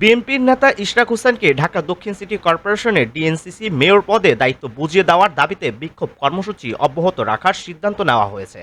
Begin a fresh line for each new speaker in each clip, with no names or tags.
বিএনপির নেতা ইশরাক হোসেনকে ঢাকা দক্ষিণ সিটি কর্পোরেশনের ডিএনসিসি মেয়র পদে দায়িত্ব বুঝিয়ে দেওয়ার দাবিতে বিক্ষোভ কর্মসূচি অব্যাহত রাখার সিদ্ধান্ত নেওয়া হয়েছে।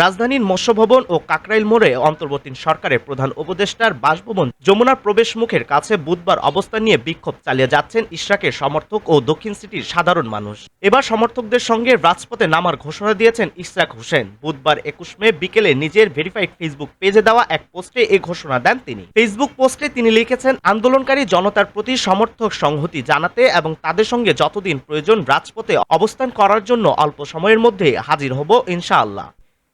রাজধানীর মৎস্যভবন ও কাকরাইল মোড়ে অন্তর্বর্তী সরকারের প্রধান উপদেষ্টার বাসভবন যমুনার প্রবেশ মুখের কাছে বুধবার অবস্থান নিয়ে বিক্ষোভ চালিয়ে যাচ্ছেন ইশরাকের সমর্থক ও দক্ষিণ সিটির সাধারণ মানুষ। এবার সমর্থকদের সঙ্গে রাজপথে নামার ঘোষণা দিয়েছেন ইশরাক হোসেন। বুধবার একুশ মে বিকেলে নিজের ভেরিফাইড ফেসবুক পেজে দেওয়া এক পোস্টে এই ঘোষণা দেন তিনি। ফেসবুক পোস্টে তিনি লিখেছেন আন্দোলনকারী জনতার প্রতি সমর্থক সংহতি জানাতে এবং তাদের সঙ্গে যতদিন প্রয়োজন রাজপথে অবস্থান করার জন্য অল্প সময়ের মধ্যে হাজির হব ইনশাআল্লাহ।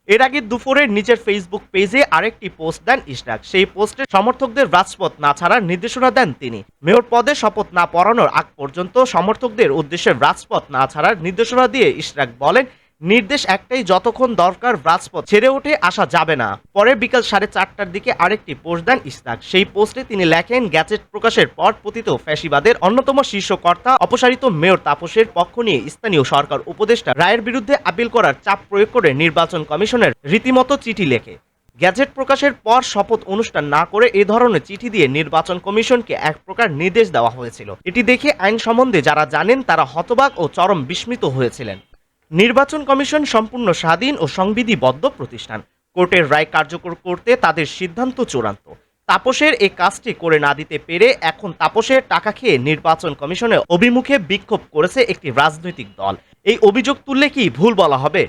এর আগে দুপুরে নিজের ফেসবুক পেজে আরেকটি পোস্ট দেন ইশরাক। সেই পোস্টে সমর্থকদের রাজপথ না ছাড়ার নির্দেশনা দেন তিনি। মেয়র পদে শপথ না পড়ানোর আগ পর্যন্ত সমর্থকদের উদ্দেশ্যে রাজপথ না ছাড়ার নির্দেশনা দিয়ে ইশরাক বলেন নির্দেশ একটাই, যতক্ষণ দরকার রাজপথ ছেড়ে উঠে আসা যাবে না। পরে বিকাল সাড়ে চারটার দিকে আরেকটি পোস্ট দেন ইসরাক সেই পোস্টে তিনি লেখেন, গ্যাজেট প্রকাশের পর পতিত ফ্যাসিবাদের অন্যতম শীর্ষ কর্তা অপসারিত মেয়র তাপসের পক্ষ নিয়ে স্থানীয় সরকার উপদেষ্টা রায়ের বিরুদ্ধে আপিল করার চাপ প্রয়োগ করে নির্বাচন কমিশনের রীতিমতো চিঠি লেখে। গ্যাজেট প্রকাশের পর শপথ অনুষ্ঠান না করে এ ধরনের চিঠি দিয়ে নির্বাচন কমিশনকে এক প্রকার নির্দেশ দেওয়া হয়েছিল। এটি দেখে আইন সম্বন্ধে যারা জানেন, তারা হতবাক ও চরম বিস্মিত হয়েছিলেন। নির্বাচন কমিশন সম্পূর্ণ স্বাধীন ও সংবিধিবদ্ধ প্রতিষ্ঠান। কোর্টের রায় কার্যকর করতে তাদের সিদ্ধান্ত চূড়ান্ত। তাপসের এই কাজটি করে না দিতে পেরে এখন তাপসের টাকা খেয়ে নির্বাচন কমিশনের অভিমুখে বিক্ষোভ করেছে একটি রাজনৈতিক দল। এই অভিযোগ তুললে কি ভুল বলা হবে?